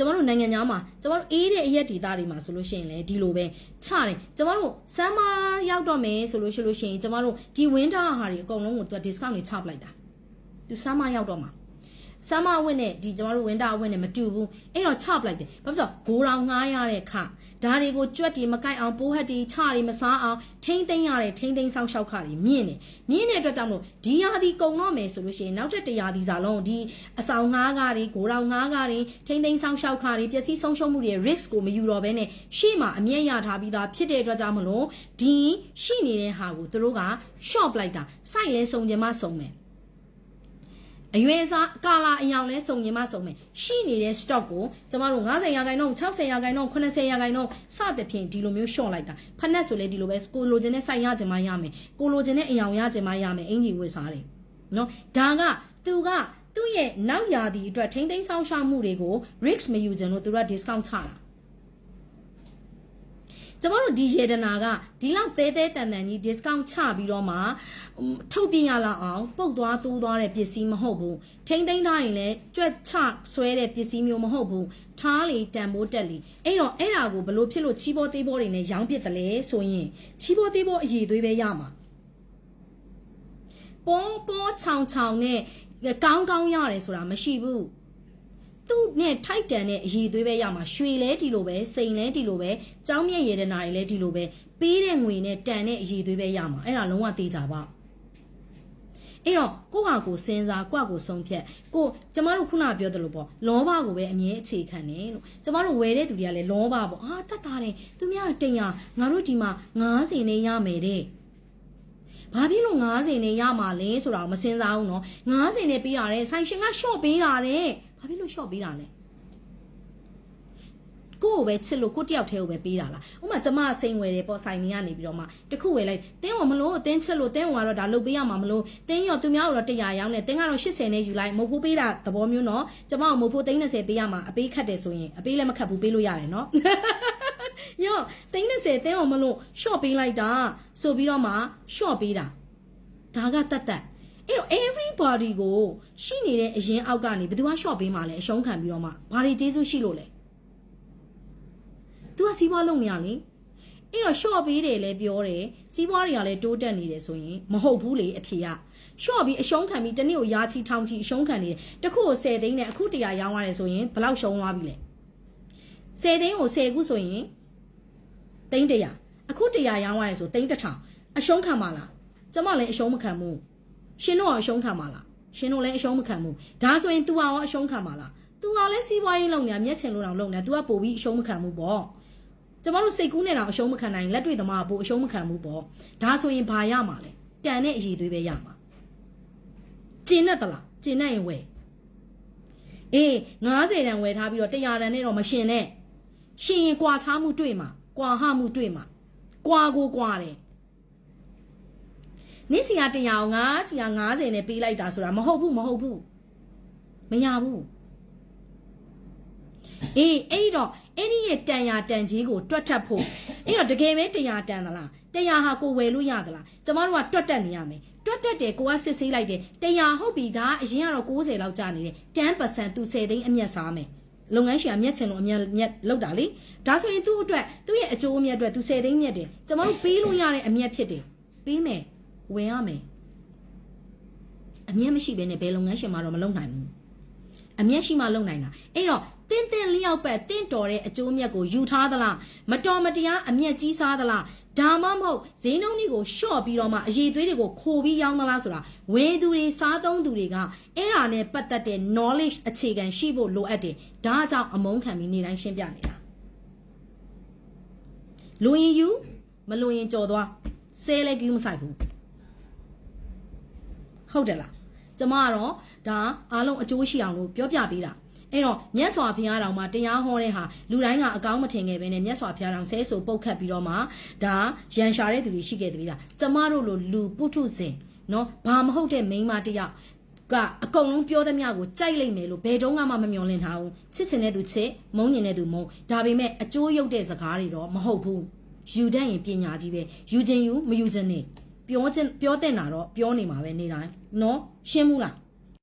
ကျမတို့နိုင်ငံသားမှာကျမတို့အေးတဲ့အရက်ဒေသတွေမှာဆိုလို့ရှိရင်လည်းဒီလိုပဲချတယ်ကျမတို့စမ်းမရောက်တော့မယ်ဆိုလို့ရှိလို့ရှိရင်ကျမတို့ဒီ winter ဟာတွေအကုန်လုံးကိုသူက discount တွေချပလိုက်တာသူစမ်းမရောက်တော့မှာ စမ်းမအဝတ်နဲ့ဒီကျမတို့ winter အဝတ်နဲ့မတူဘူးအဲ့တော့ချပလိုက်တယ်ဘာဖြစ်လို့ဂိုးတောင်ငှားရတဲ့ခဒါတွေကိုကြွက်တီမကိုက်အောင်ပိုးဟက်တီချတွေမစားအောင်ထိမ့်သိမ့်ရတဲ့ထိမ့်သိမ့်ဆောင်ရှောက်ခတွေမြင့်နေမြင့်တဲ့အတွက်ကြောင့်မလို့ဒီရာသီကုံတော့မယ်ဆိုလို့ရှိရင်နောက်ထပ်တရာသီစာလုံးဒီအဆောင်ငှားကားတွေဂိုးတောင်ငှားကားတွေထိမ့်သိမ့်ဆောင်ရှောက်ခတွေပျက်စီးဆုံးရှုံးမှုတွေ risk ကိုမယူတော့ဘဲနဲ့ရှေ့မှာအမြတ်ရထားပြီးသားဖြစ်တဲ့အတွက်ကြောင့်မလို့ဒီရှိနေတဲ့ဟာကိုသူတို့က short လိုက်တာ site လဲစုံကြမှာစုံမယ် အရွယ်အစားကာလာအယောင်လဲစုံရင်မှစုံမယ်ရှိနေတဲ့ stock ကိုကျမတို့90ရာခိုင်နှုန်း60ရာခိုင်နှုန်း80ရာခိုင်နှုန်းစသဖြင့်ဒီလိုမျိုး short လိုက်တာဖက်နက်ဆိုလဲဒီလိုပဲကိုလိုချင်တဲ့ site ရချင်မှရမယ်ကိုလိုချင်တဲ့အယောင်ရချင်မှရမယ်အင်ဂျီဝတ်စားတယ်နော်ဒါကသူကသူ့ရဲ့နောက်ရာသီအတွက်ထိမ့်သိမ်းဆောင်ရှားမှုတွေကို risk မယူချင်လို့သူက discount ချတာ ကျမတို့ဒီရေဒနာကဒီလောက်သေးသေးတန်တန်ကြီး discount ချပြီးတော့မှထုတ်ပြရလောက်အောင်ပုတ်သွားသိုးသွားတဲ့ပစ္စည်းမဟုတ်ဘူးထိမ့်သိမ်းထားရင်လည်းကြွက်ချဆွဲတဲ့ပစ္စည်းမျိုးမဟုတ်ဘူးထားလေတန်မိုးတက်လေအဲ့တော့အဲ့ဒါကိုဘလို့ဖြစ်လို့ချီးဘောသေးဘောတွေနဲ့ရောင်းပစ်တယ်လဲဆိုရင်ချီးဘောသေးဘောအည်သွေးပဲရမှာပေါ်ပေါ်ချောင်ချောင်နဲ့ကောင်းကောင်းရတယ်ဆိုတာမရှိဘူး သူ့နဲ့ထိုက်တန်တဲ့အည်သွေးပဲရမှာရွှေလဲဒီလိုပဲစိန်လဲဒီလိုပဲကြောင်းမြက်ရတနာတွေလဲဒီလိုပဲပေးတဲ့ငွေနဲ့တန်တဲ့အည်သွေးပဲရမှာအဲ့ဒါလုံးဝသိကြပါအဲ့တော့ကိုယ့်ဟာကိုယ်စဉ်းစားကိုယ့်ဟာကိုယ်ဆုံးဖြတ်ကိုကျမတို့ခုနပြောသလိုပေါ့လောဘကိုပဲအမြဲအခြေခံတယ်လို့ကျမတို့ဝယ်တဲ့သူတွေကလည်းလောဘပေါ့အာတတ်တာတယ်သူများတင်ရငါတို့ဒီမှာ90နဲ့ရမယ်တဲ့ဘာဖြစ်လို့90နဲ့ရမှာလဲဆိုတာကိုမစင်စားဘူးเนาะ90နဲ့ပေးတာတဲ့ဆိုင်ရှင်က short ပေးတာတဲ့ ဘာဖြစ်လို့ short ပေးတာလဲကိုယ့်ကိုပဲချစ်လို့ကိုယ့်တယောက်တည်းကိုပဲပေးတာလားဥပမာကျမစိန်ဝယ်တယ်ပေါ့ဆိုင်နေကနေပြီးတော့မှတခုဝယ်လိုက်တင်းကမလို့တင်းချစ်လို့တင်းကတော့ဒါလုပ်ပေးရမှာမလို့တင်းရောသူများကတော့100ရောင်းတယ်တင်းကတော့80နဲ့ယူလိုက်မဟုတ်ဘူးပေးတာသဘောမျိုးနော်ကျမကမဟုတ်ဘူး30ပေးရမှာအပေးခတ်တယ်ဆိုရင်အပေးလည်းမခတ်ဘူးပေးလို့ရတယ်နော်ညောတင်း30တင်းအောင်မလို့ short ပေးလိုက်တာဆိုပြီးတော့မှ short ပေးတာဒါကတတ်တတ် အဲ့တော့ everybody ကိုရှိနေတဲ့အရင်အောက်ကနေဘယ်သူက short ပေးမှလဲအရှုံးခံပြီးတော့မှဘာတွေကျေးဇူးရှိလို့လဲ तू ကစီးပွားလုပ်နေရလေအဲ့တော့ short ပေးတယ်လဲပြောတယ်စီးပွားတွေကလည်းတိုးတက်နေတယ်ဆိုရင်မဟုတ်ဘူးလေအဖြေက short ပြီးအရှုံးခံပြီးတနေ့ကိုရာချီထောင်ချီအရှုံးခံနေတယ်တခုကို10သိန်းနဲ့အခု100ရောင်းရတယ်ဆိုရင်ဘယ်လောက်ရှုံးသွားပြီလဲ10သိန်းကို10ခုဆိုရင်သိန်း100အခု100ရောင်းရတယ်ဆိုသိန်း1000အရှုံးခံပါလားကျမလည်းအရှုံးမခံဘူး ရှင်တို့ကအရှုံးခံပါလားရှင်တို့လည်းအရှုံးမခံဘူးဒါဆိုရင် तू ရောအရှုံးခံပါလား तू ကလည်းစီးပွားရေးလုပ်နေတာမျက်ချင်လို့တောင်လုပ်နေတာ तू ကပို့ပြီးအရှုံးမခံဘူးပေါ့ကျမတို့စိတ်ကူးနဲ့တောင်အရှုံးမခံနိုင်လက်တွေ့သမားကပို့အရှုံးမခံဘူးပေါ့ဒါဆိုရင်ဘာရမှာလဲတန်တဲ့အည်သွေးပဲရမှာကျင်းနဲ့တလားကျင်းနဲ့ရင်ဝယ်အေး90တန်ဝယ်ထားပြီးတော့100တန်နဲ့တော့မရှင်နဲ့ရှင်ရင်ကွာချားမှုတွေ့မှာကွာဟမှုတွေ့မှာကွာကိုကွာတယ် နင့်စီက100အောင်ငါစီက90နဲ့ပေးလိုက်တာဆိုတာမဟုတ်ဘူးမဟုတ်ဘူးမရဘူးအေးအဲ့ဒီတော့အဲ့ဒီရဲ့တန်ရာတန်ကြီးကိုတွက်ထပ်ဖို့အဲ့တော့တကယ်ပဲတရားတန်သလားတရားဟာကိုဝယ်လို့ရသလားကျမတို့ကတွက်တက်နေရမယ်တွက်တက်တယ်ကိုကစစ်ဆေးလိုက်တယ်တရားဟုတ်ပြီဒါအရင်ကတော့90လောက်ကြာနေတယ်10%သူ10သိန်းအမျက်စားမယ်လုပ်ငန်းရှင်ကမျက်ချင်လို့အမျက်မျက်လောက်တာလေဒါဆိုရင်သူ့အတွက်သူ့ရဲ့အကျိုးအမျက်အတွက်သူ10သိန်းမျက်တယ်ကျမတို့ပေးလို့ရတဲ့အမျက်ဖြစ်တယ်ပေးမယ် ဝယ်ရမယ်အမျက်မရှိဘဲနဲ့ဘယ်လုပ်ငန်းရှင်မှတော့မလုပ်နိုင်ဘူးအမျက်ရှိမှလုပ်နိုင်တာအဲ့တော့တင်းတင်းလျောက်ပတ်တင့်တော်တဲ့အကျိုးမြတ်ကိုယူထားသလားမတော်မတရားအမျက်ကြီးစားသလားဒါမှမဟုတ်ဈေးနှုန်းတွေကိုရှော့ပြီးတော့မှအရေးသွေးတွေကိုခိုပြီးရောင်းသလားဆိုတာဝယ်သူတွေစားသုံးသူတွေကအဲ့ဒါနဲ့ပတ်သက်တဲ့ knowledge အခြေခံရှိဖို့လိုအပ်တယ်ဒါကြောင့်အမုန်းခံပြီးနေတိုင်းရှင်းပြနေတာလူရင်ယူမလူရင်ကြော်သွားဆဲလဲကြီးမဆိုင်ဘူး ဟုတ်တယ်လားကျမကတော့ဒါအားလုံးအကျိုးရှိအောင်လို့ပြောပြပေးတာအဲ့တော့မြတ်စွာဘုရားတော်မှာတရားဟောတဲ့ဟာလူတိုင်းကအကောင်းမထင်ခဲ့ပဲနဲ့မြတ်စွာဘုရားတော်ဆဲဆိုပုတ်ခတ်ပြီးတော့မှဒါရန်ရှာတဲ့သူတွေရှိခဲ့တည်းလားကျမတို့လိုလူပုထုဇဉ်နော်ဘာမဟုတ်တဲ့မိန်းမတစ်ယောက်ကအကုန်လုံးပြောသမျှကိုကြိုက်လိုက်မယ်လို့ဘယ်တော့မှမမျှော်လင့်ထားဘူးချစ်ချင်တဲ့သူချစ်မုန်းညင်တဲ့သူမုန်းဒါပေမဲ့အကျိုးရုပ်တဲ့စကားတွေတော့မဟုတ်ဘူးယူတတ်ရင်ပညာကြီးပဲယူခြင်းယူမယူခြင်းနေ ပြောခြင်းပြောတဲ့နာတော့ပြောနေမှာပဲနေတိုင်းနော်ရှင်းဘူးလား